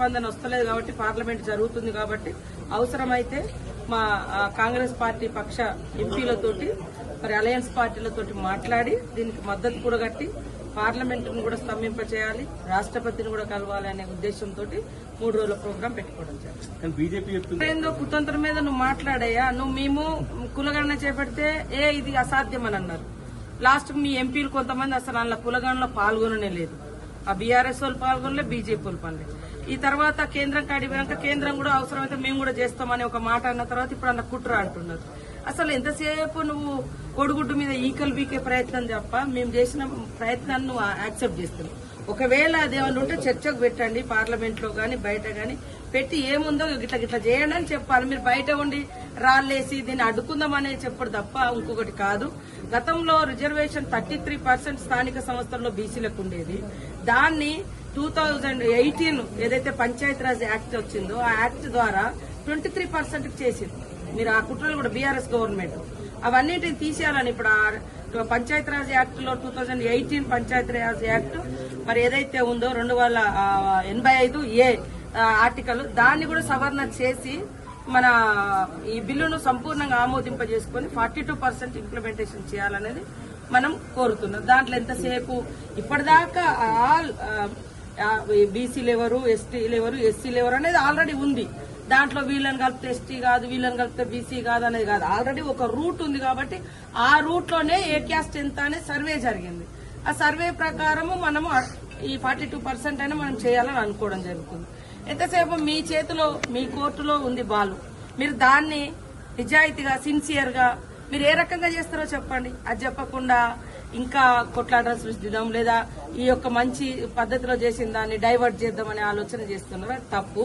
ప్రతిస్పందన వస్తలేదు కాబట్టి పార్లమెంట్ జరుగుతుంది కాబట్టి అవసరమైతే మా కాంగ్రెస్ పార్టీ పక్ష ఎంపీలతోటి మరి అలయన్స్ పార్టీలతోటి మాట్లాడి దీనికి మద్దతు కూడా కట్టి పార్లమెంటును కూడా స్తంభింప చేయాలి రాష్ట్రపతిని కూడా కలవాలి అనే ఉద్దేశంతో మూడు రోజుల ప్రోగ్రాం పెట్టుకోవడం జరిగింది. బీజేపీ ఏందో కుతంత్రం మీద నువ్వు మాట్లాడయ్యా నువ్వు మేము కులగణన చేపడితే ఏ ఇది అసాధ్యం అని అన్నారు. లాస్ట్ మీ ఎంపీలు కొంతమంది అసలు అందులో కులగణలో పాల్గొననే లేదు. ఆ బీఆర్ఎస్ వాళ్ళు పాల్గొనలే బీజేపీ వాళ్ళు పాల్గొనలే. ఈ తర్వాత కేంద్రం కాడిపోయాక కేంద్రం కూడా అవసరమైతే మేము కూడా చేస్తామని ఒక మాట అన్న తర్వాత ఇప్పుడు అన్న కుట్ర అంటున్నారు. అసలు ఎంతసేపు నువ్వు కొడుగుడ్డు మీద ఈకలు బీకే ప్రయత్నం తప్ప మేము చేసిన ప్రయత్నాన్ని నువ్వు యాక్సెప్ట్ చేస్తున్నావు. ఒకవేళ అదేమన్నా ఉంటే చర్చకు పెట్టండి పార్లమెంట్లో బయట కానీ పెట్టి ఏముందో గిట్ల గిట్ల చేయండి అని చెప్పాలి. మీరు బయట ఉండి రాళ్ళేసి దీన్ని అడ్డుకుందామని చెప్పడు తప్ప ఇంకొకటి కాదు. గతంలో రిజర్వేషన్ థర్టీ త్రీ పర్సెంట్ స్థానిక సంస్థల్లో బీసీలకు ఉండేది. దాన్ని టూ థౌజండ్ ఎయిటీన్ ఏదైతే పంచాయతీరాజ్ యాక్ట్ వచ్చిందో ఆ యాక్ట్ ద్వారా ట్వంటీ త్రీ పర్సెంట్ చేసింది. మీరు ఆ కుట్రలు కూడా బీఆర్ఎస్ గవర్నమెంట్. అవన్నిటిని తీసేయాలని ఇప్పుడు ఆ పంచాయతీరాజ్ యాక్ట్లో two thousand eighteen Panchayati Raj act మరి ఏదైతే ఉందో రెండు వేల ఎనభై ఐదు ఏ ఆర్టికల్ దాన్ని కూడా సవరణ చేసి మన ఈ బిల్లును సంపూర్ణంగా ఆమోదింపజేసుకొని ఫార్టీ టూ పర్సెంట్ ఇంప్లిమెంటేషన్ చేయాలనేది మనం కోరుతున్నాం. దాంట్లో ఎంతసేపు? ఇప్పటిదాకా ఆల్ బీసీలు ఎవరు ఎస్టీలు ఎవరు ఎస్సీలు ఎవరు అనేది ఆల్రెడీ ఉంది. దాంట్లో వీళ్ళని కలిపితే ఎస్టీ కాదు వీళ్ళని కలిపితే బీసీ కాదు అనేది కాదు. ఆల్రెడీ ఒక రూట్ ఉంది కాబట్టి ఆ రూట్లోనే ఏ క్యాస్ట్ ఎంత అనే సర్వే జరిగింది. ఆ సర్వే ప్రకారము మనము ఈ ఫార్టీ టూ పర్సెంట్ అయినా మనం చేయాలని అనుకోవడం జరుగుతుంది. ఎంతసేపు మీ చేతిలో మీ కోర్టులో ఉంది బాలు? మీరు దాన్ని నిజాయితీగా సిన్సియర్గా మీరు ఏ రకంగా చేస్తారో చెప్పండి. అది చెప్పకుండా ఇంకా కొట్లాట సృష్టిద్దాం లేదా ఈ యొక్క మంచి పద్ధతిలో చేసిన దాన్ని డైవర్ట్ చేద్దామనే ఆలోచన చేస్తున్నారు. తప్పు.